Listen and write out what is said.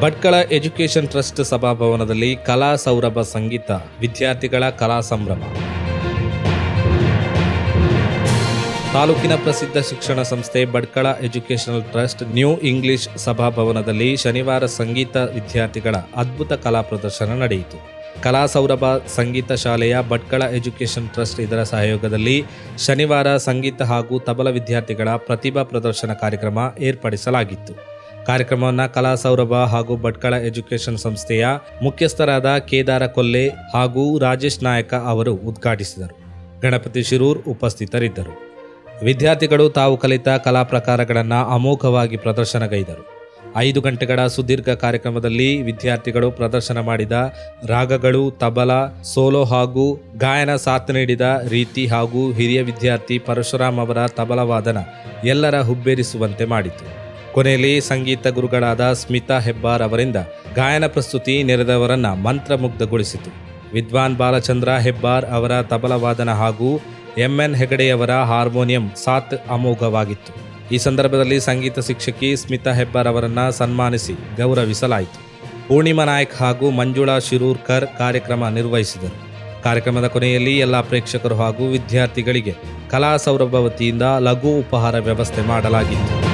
Bhatkal education trust ಸಭಾಭವನದಲ್ಲಿ ಕಲಾ ಸೌರಭ ಸಂಗೀತ, ವಿದ್ಯಾರ್ಥಿಗಳ ಕಲಾ ಸಂಭ್ರಮ. ತಾಲೂಕಿನ ಪ್ರಸಿದ್ಧ ಶಿಕ್ಷಣ ಸಂಸ್ಥೆ Bhatkal educational trust new English ಸಭಾಭವನದಲ್ಲಿ ಶನಿವಾರ ಸಂಗೀತ ವಿದ್ಯಾರ್ಥಿಗಳ ಅದ್ಭುತ ಕಲಾ ಪ್ರದರ್ಶನ ನಡೆಯಿತು. ಕಲಾ ಸೌರಭ ಸಂಗೀತ ಶಾಲೆಯ ಭಟ್ಕಳ ಎಜುಕೇಷನ್ ಟ್ರಸ್ಟ್ ಇದರ ಸಹಯೋಗದಲ್ಲಿ ಶನಿವಾರ ಸಂಗೀತ ಹಾಗೂ ತಬಲ ವಿದ್ಯಾರ್ಥಿಗಳ ಪ್ರತಿಭಾ ಪ್ರದರ್ಶನ ಕಾರ್ಯಕ್ರಮ ಏರ್ಪಡಿಸಲಾಗಿತ್ತು. ಕಾರ್ಯಕ್ರಮವನ್ನು ಕಲಾ ಸೌರಭ ಹಾಗೂ ಭಟ್ಕಳ ಎಜುಕೇಷನ್ ಸಂಸ್ಥೆಯ ಮುಖ್ಯಸ್ಥರಾದ ಕೇದಾರ ಕೊಲ್ಲೆ ಹಾಗೂ ರಾಜೇಶ್ ನಾಯಕ ಅವರು ಉದ್ಘಾಟಿಸಿದರು. ಗಣಪತಿ ಶಿರೂರ್ ಉಪಸ್ಥಿತರಿದ್ದರು. ವಿದ್ಯಾರ್ಥಿಗಳು ತಾವು ಕಲಿತ ಕಲಾ ಪ್ರಕಾರಗಳನ್ನು ಅಮೋಘವಾಗಿ ಪ್ರದರ್ಶನಗೈದರು. ಐದು ಗಂಟೆಗಳ ಸುದೀರ್ಘ ಕಾರ್ಯಕ್ರಮದಲ್ಲಿ ವಿದ್ಯಾರ್ಥಿಗಳು ಪ್ರದರ್ಶನ ಮಾಡಿದ ರಾಗಗಳು, ತಬಲ, ಸೋಲೋ ಹಾಗೂ ಗಾಯನ ಸಾಥ್ ನೀಡಿದ ರೀತಿ ಹಾಗೂ ಹಿರಿಯ ವಿದ್ಯಾರ್ಥಿ ಪರಶುರಾಮ್ ಅವರ ತಬಲ ವಾದನ ಎಲ್ಲರ ಹುಬ್ಬೇರಿಸುವಂತೆ ಮಾಡಿತು. ಕೊನೆಯಲ್ಲಿ ಸಂಗೀತ ಗುರುಗಳಾದ ಸ್ಮಿತಾ ಹೆಬ್ಬಾರ್ ಅವರಿಂದ ಗಾಯನ ಪ್ರಸ್ತುತಿ ನೆರೆದವರನ್ನ ಮಂತ್ರಮುಗ್ಧಗೊಳಿಸಿತು. ವಿದ್ವಾನ್ ಬಾಲಚಂದ್ರ ಹೆಬ್ಬಾರ್ ಅವರ ತಬಲವಾದನ ವಾದನ ಹಾಗೂ ಎಂಎನ್ ಹೆಗಡೆಯವರ ಹಾರ್ಮೋನಿಯಂ ಸಾತ್ ಅಮೋಘವಾಗಿತ್ತು. ಈ ಸಂದರ್ಭದಲ್ಲಿ ಸಂಗೀತ ಶಿಕ್ಷಕಿ ಸ್ಮಿತಾ ಹೆಬ್ಬಾರ್ ಅವರನ್ನು ಸನ್ಮಾನಿಸಿ ಗೌರವಿಸಲಾಯಿತು. ಪೂರ್ಣಿಮಾ ನಾಯಕ್ ಹಾಗೂ ಮಂಜುಳಾ ಶಿರೂರ್ಕರ್ ಕಾರ್ಯಕ್ರಮ ನಿರ್ವಹಿಸಿದರು. ಕಾರ್ಯಕ್ರಮದ ಕೊನೆಯಲ್ಲಿ ಎಲ್ಲ ಪ್ರೇಕ್ಷಕರು ಹಾಗೂ ವಿದ್ಯಾರ್ಥಿಗಳಿಗೆ ಕಲಾ ಸೌರಭ ವತಿಯಿಂದ ಲಘು ಉಪಹಾರ ವ್ಯವಸ್ಥೆ ಮಾಡಲಾಗಿತ್ತು.